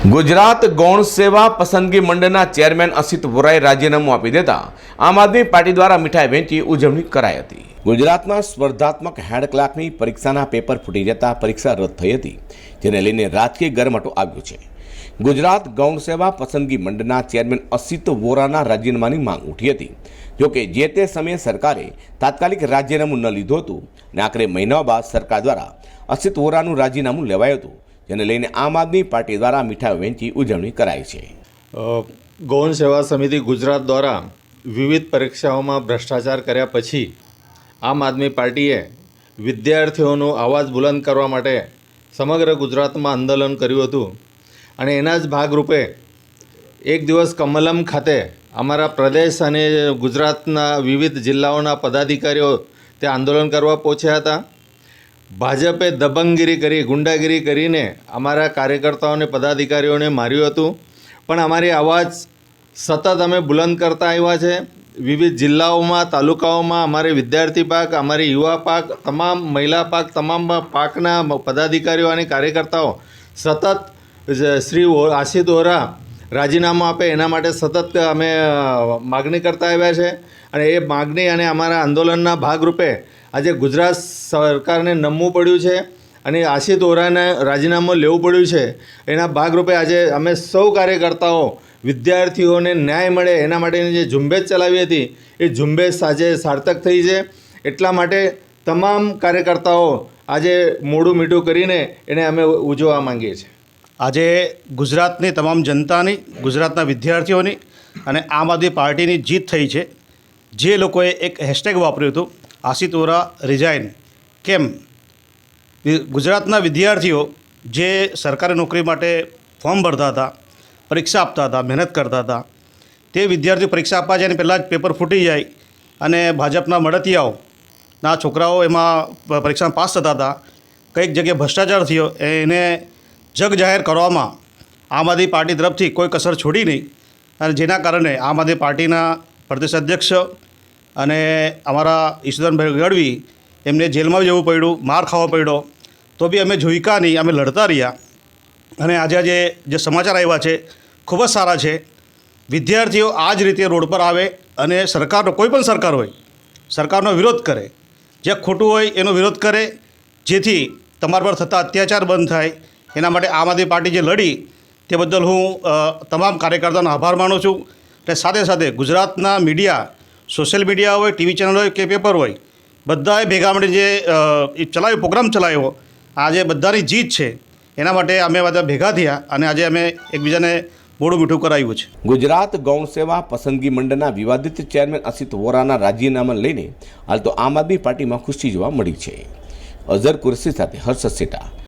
ગુજરાત ગૌણ સેવા પસંદગી મંડળના ચેરમેન અસિત વોરાએ રાજીનામું આપી દેતા આમ આદમી પાર્ટી દ્વારા મીઠાઈ વેચી ઉજવણી કરાઈ હતી. ગુજરાતમાં સ્પર્ધાત્મક હેન્ડ ક્લાર્કની પરીક્ષાના પેપર ફૂટી જતા પરીક્ષા રદ થઈ હતી, જેને લઈને રાજકીય ગરમાટો આવ્યો છે. ગુજરાત ગૌણ સેવા પસંદગી મંડળના ચેરમેન અસિત વોરાના રાજીનામાની માંગ ઉઠી હતી. જોકે જે તે સમયે સરકારે તાત્કાલિક રાજીનામું ન લીધું હતું અને આખરે મહિના બાદ સરકાર દ્વારા અસિત વોરાનું રાજીનામું લેવાયું હતું. જેને લઈને આમ આદમી પાર્ટી દ્વારા મીઠાઈ વેચી ઉજવણી કરાઈ છે. ગૌણ સેવા સમિતિ ગુજરાત દ્વારા વિવિધ પરીક્ષાઓમાં ભ્રષ્ટાચાર કર્યા પછી આમ આદમી પાર્ટીએ વિદ્યાર્થીઓનો અવાજ બુલંદ કરવા માટે સમગ્ર ગુજરાતમાં આંદોલન કર્યું હતું. અને એના જ ભાગરૂપે એક દિવસ કમલમ ખાતે અમારા પ્રદેશ અને ગુજરાતના વિવિધ જિલ્લાઓના પદાધિકારીઓ તે આંદોલન કરવા પહોંચ્યા હતા. ભાજપે દબંગગીરી કરી, ગુંડાગીરી કરીને અમારા કાર્યકર્તાઓને, પદાધિકારીઓને માર્યું હતું. પણ અમારી અવાજ સતત અમે બુલંદ કરતા આવ્યા છે. વિવિધ જિલ્લાઓમાં, તાલુકાઓમાં અમારે વિદ્યાર્થી પાક, અમારી યુવા પાક, તમામ મહિલા પાક, તમામ પાકના પદાધિકારીઓ અને કાર્યકર્તાઓ સતત શ્રી આશિત ઓરા રાજીનામું આપે. એના માટે સતત અમે માગણી કરતા આવ્યા છે. અને એ માગણી અને અમારા આંદોલનના ભાગરૂપે આજે ગુજરાત સરકારને નમવું પડ્યું છે અને આશિત ઓરાને રાજીનામું લેવું પડ્યું છે. એના ભાગરૂપે આજે અમે સૌ કાર્યકર્તાઓ, વિદ્યાર્થીઓને ન્યાય મળે એના માટેની જે ઝુંબેશ ચલાવી હતી, એ ઝુંબેશ આજે સાર્થક થઈ છે. એટલા માટે તમામ કાર્યકર્તાઓ આજે મોડું મીઠું કરીને એને અમે ઉજવવા માંગીએ છીએ. આજે ગુજરાતની તમામ જનતાની, ગુજરાતના વિદ્યાર્થીઓની અને આમ આદમી પાર્ટીની જીત થઈ છે. જે લોકોએ એક હેશટેગ વાપર્યું હતું આશિત વોરા રિઝાઇન કેમ? ગુજરાતના વિદ્યાર્થીઓ જે સરકારી નોકરી માટે ફોર્મ ભરતા હતા, પરીક્ષા આપતા હતા, મહેનત કરતા હતા, તે વિદ્યાર્થીઓ પરીક્ષા આપવા જાય પહેલાં જ પેપર ફૂટી જાય અને ભાજપના મળતિયાઓના છોકરાઓ એમાં પરીક્ષામાં પાસ થતા હતા. કંઈક જગ્યાએ ભ્રષ્ટાચાર થયો, એને જગ જાહેર કરવામાં આમ આદમી પાર્ટી તરફથી કોઈ કસર છોડી નહીં. અને જેના કારણે આમ આદમી પાર્ટીના પ્રદેશ અધ્યક્ષ અને અમારા ઈશ્વરભાઈ ગઢવી એમને જેલમાં જવું પડ્યું, માર ખાવો પડ્યો. તો બી અમે જોઈકા નહીં, અમે લડતા રહ્યા. અને આજે આજે જે સમાચાર આવ્યા છે, ખૂબ જ સારા છે. વિદ્યાર્થીઓ આ જ રીતે રોડ પર આવે અને સરકારનો કોઈ પણ સરકાર હોય, સરકારનો વિરોધ કરે. જે ખોટું હોય એનો વિરોધ કરે, જેથી તમારા પર થતા અત્યાચાર બંધ થાય. એના માટે આમ આદમી પાર્ટી જે લડી, તે બદલ હું તમામ કાર્યકર્તાનો આભાર માનું છું. અને સાથે સાથે ગુજરાતના મીડિયા સોશિયલ મીડિયા હોય, ટીવી ચેનલ હોય કે પેપર હોય, બધાએ ભેગા મળીને જે એ ચલાવ્યો, પ્રોગ્રામ ચલાવ્યો, આજે બધાની જીત છે. એના માટે અમે બધા ભેગા થયા અને આજે અમે એકબીજાને મોડું મીઠું કરાવ્યું છે. ગુજરાત ગૌણ સેવા પસંદગી મંડળના વિવાદિત ચેરમેન અસિત વોરાના રાજીનામા લઈને હાલ તો આમ આદમી પાર્ટીમાં ખુશી જોવા મળી છે. અઝર કુરશી સાથે હર્ષદ સેટા.